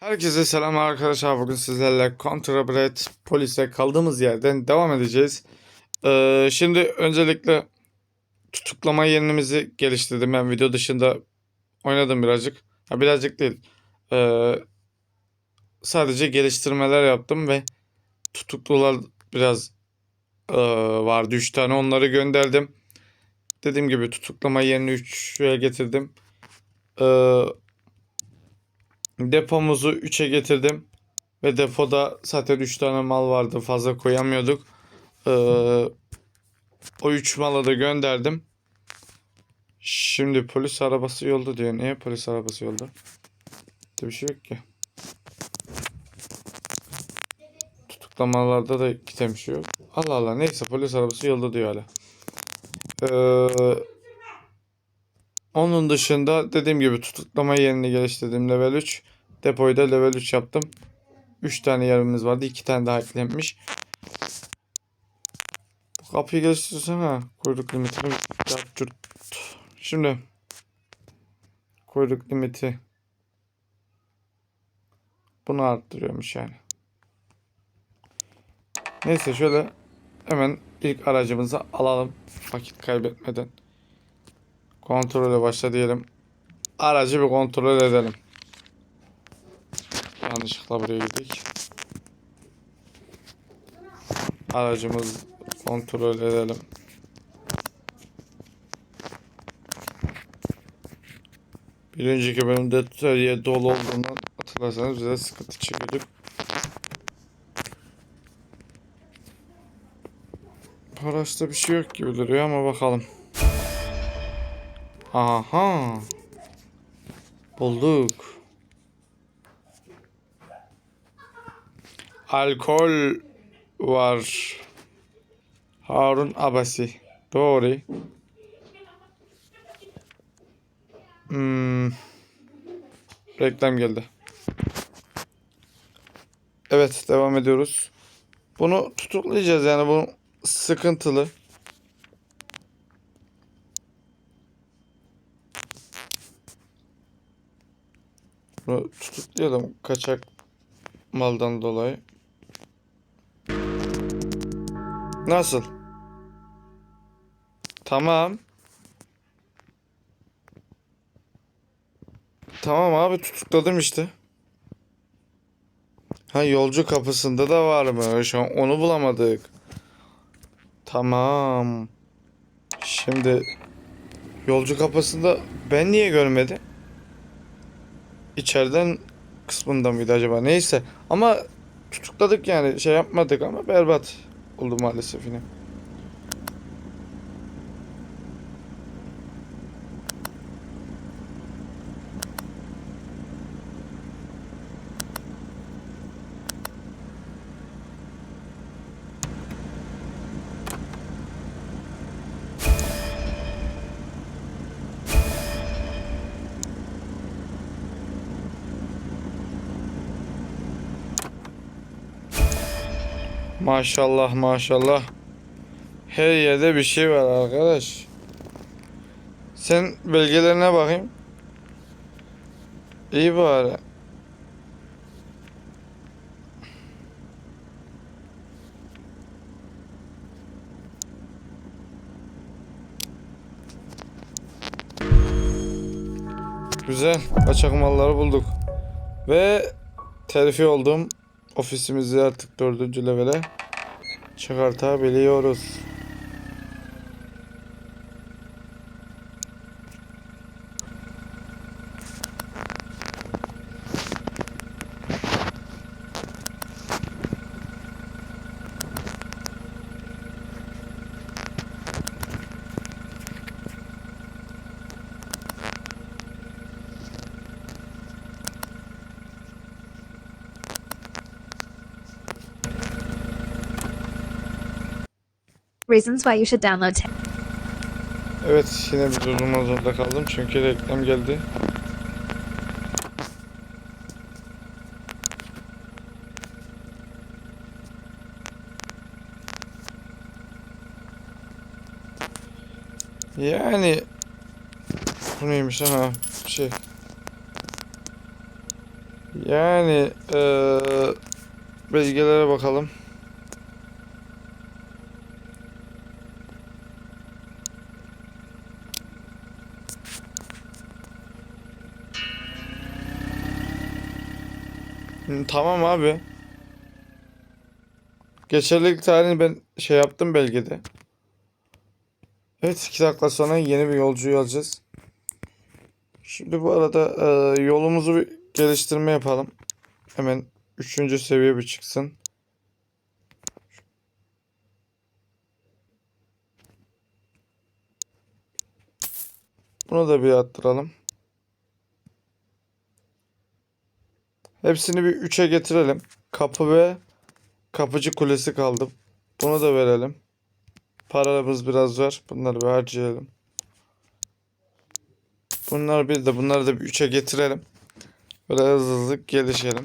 Herkese selam arkadaşlar. Bugün sizlerle Contrabred polise kaldığımız yerden devam edeceğiz. Ee, şimdi öncelikle tutuklama yerini geliştirdim. Ben video dışında oynadım birazcık. Ha, birazcık değil. Ee, sadece geliştirmeler yaptım ve tutuklular biraz e, vardı. 3 tane onları gönderdim. Dediğim gibi tutuklama yerini 3'e getirdim. Ee, Depomuzu 3'e getirdim. Ve depoda zaten 3 tane mal vardı. Fazla koyamıyorduk. Ee, o 3 malı da gönderdim. Şimdi polis arabası yolda diyor. Niye polis arabası yolda? Bir şey yok ki. Tutuklamalarda da giden bir şey yok. Allah Allah neyse polis arabası yolda diyor hala. Ee, onun dışında dediğim gibi tutuklama yerini geliştirdim level 3. Depoyu da level 3 yaptım. 3 tane yerimiz vardı. 2 tane daha eklenmiş. Bu kapıyı geliştirsene. Kuyruk limitini yaptır. Şimdi kuyruk limiti bunu arttırıyormuş yani. Neyse şöyle hemen ilk aracımızı alalım. Vakit kaybetmeden. Kontrole başla diyelim. Aracı bir kontrol edelim. Yanlışlıkla buraya girdik. Aracımız kontrol edelim. Bir önceki bölümde tüteriye dolu olduğundan hatırlarsanız bize sıkıntı çekiyorduk. Paraşta bir şey yok gibi duruyor ama bakalım. Aha. Bulduk. Alkol var. Harun Abasi. Doğru. Hmm. Reklam geldi. Evet devam ediyoruz. Bunu tutuklayacağız yani bu sıkıntılı. Bunu tutuklayalım kaçak maldan dolayı. Nasıl? Tamam. Tamam abi tutukladım işte. Ha yolcu kapısında da varmış. Onu bulamadık. Tamam. Şimdi yolcu kapısında ben niye görmedim? İçeriden kısmında mıydı acaba? Neyse. Ama tutukladık yani şey yapmadık ama berbat oldu maalesef yine. Maşallah maşallah. Her yerde bir şey var arkadaş. Sen belgelerine bakayım. İyi bari. Güzel. Kaçak malları bulduk. Ve terfi oldum. Ofisimizi artık dördüncü levele çıkartabiliyoruz. Reasons why you should download Tik. Evet yine bir durdurma zorunda kaldım çünkü reklam geldi. Yani bu neymiş ha şey Yani eee bilgilere bakalım. Tamam abi. Geçerlilik tarihini ben şey yaptım belgede. Evet iki dakika sonra yeni bir yolcuyu alacağız. Şimdi bu arada e, yolumuzu bir geliştirme yapalım. Hemen üçüncü seviye bir çıksın. Bunu da bir attıralım. Hepsini bir 3'e getirelim. Kapı ve kapıcı kulesi kaldı. Bunu da verelim. Paramız biraz var. Bunları bir harcayalım. Bunlar bir de bunları da bir 3'e getirelim. Böyle hızlı hızlı gelişelim.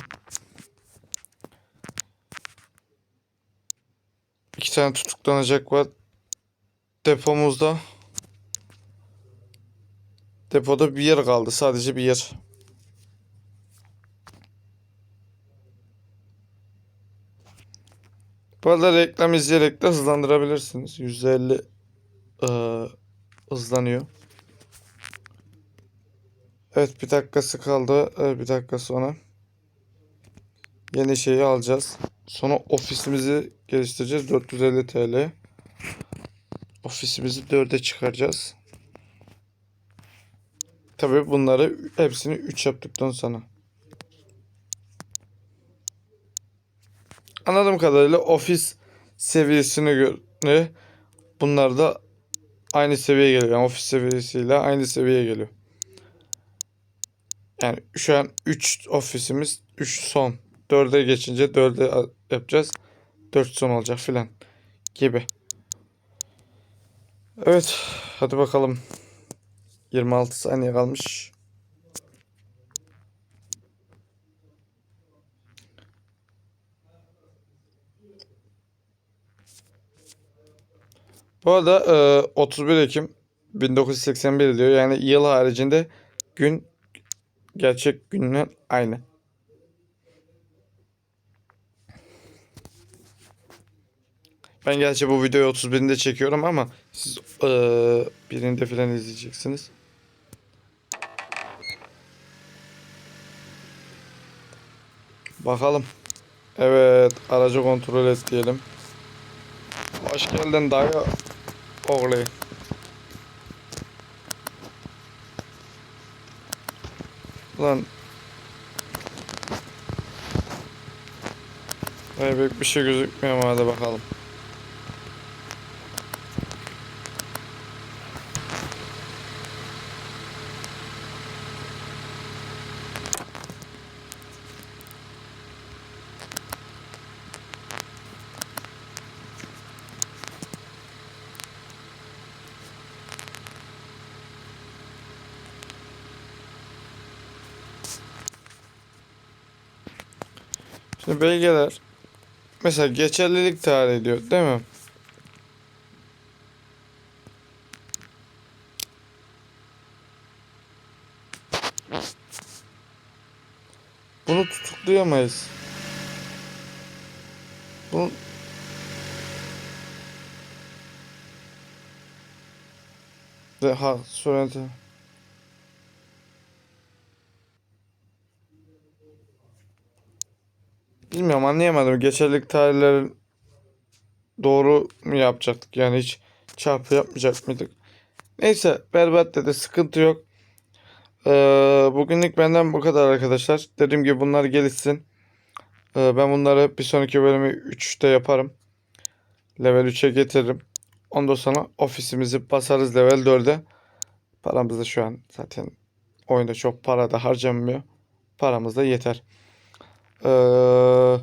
İki tane tutuklanacak var. Depomuzda. Depoda bir yer kaldı. Sadece bir yer. Bu arada reklam izleyerek de hızlandırabilirsiniz. %50 eee, hızlanıyor. Evet bir dakikası kaldı. Evet, bir dakika sonra yeni şeyi alacağız. Sonra ofisimizi geliştireceğiz. 450 TL. Ofisimizi 4'e çıkaracağız. Tabii bunları hepsini 3 yaptıktan sonra. Anladığım kadarıyla ofis seviyesine göre bunlar da aynı seviyeye geliyor. Yani ofis seviyesiyle aynı seviyeye geliyor. Yani şu an 3 ofisimiz 3 son. 4'e geçince 4'e a- yapacağız. 4 son olacak filan gibi. Evet, hadi bakalım. 26 saniye kalmış. Bu arada e, 31 Ekim 1981 diyor. Yani yıl haricinde gün gerçek günle aynı. Ben gerçi bu videoyu 31'inde çekiyorum ama siz e, birinde filan izleyeceksiniz. Bakalım. Evet, aracı kontrol et diyelim. Hoş geldin dayı oğlu. Lan. Ay pek bir şey gözükmüyor ama hadi bakalım. Şimdi belgeler mesela geçerlilik tarihi diyor değil mi? Bunu tutuklayamayız. Bunu de ha söylenti. Bilmiyorum anlayamadım. Geçerlilik tarihleri doğru mu yapacaktık? Yani hiç çarpı yapmayacak mıydık? Neyse berbat dedi sıkıntı yok. Ee, bugünlük benden bu kadar arkadaşlar. Dediğim gibi bunlar gelişsin. Ee, ben bunları bir sonraki bölümü 3'te yaparım. Level 3'e getiririm. Ondan sonra ofisimizi basarız level 4'e. Paramız da şu an zaten oyunda çok para da harcanmıyor. Paramız da yeter. Ee,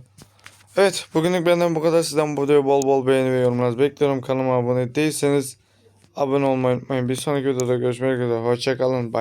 evet bugünlük benden bu kadar. Sizden bu videoyu bol bol beğeni ve yorumlarınızı bekliyorum. Kanalıma abone değilseniz abone olmayı unutmayın. Bir sonraki videoda görüşmek üzere. Hoşçakalın. Bay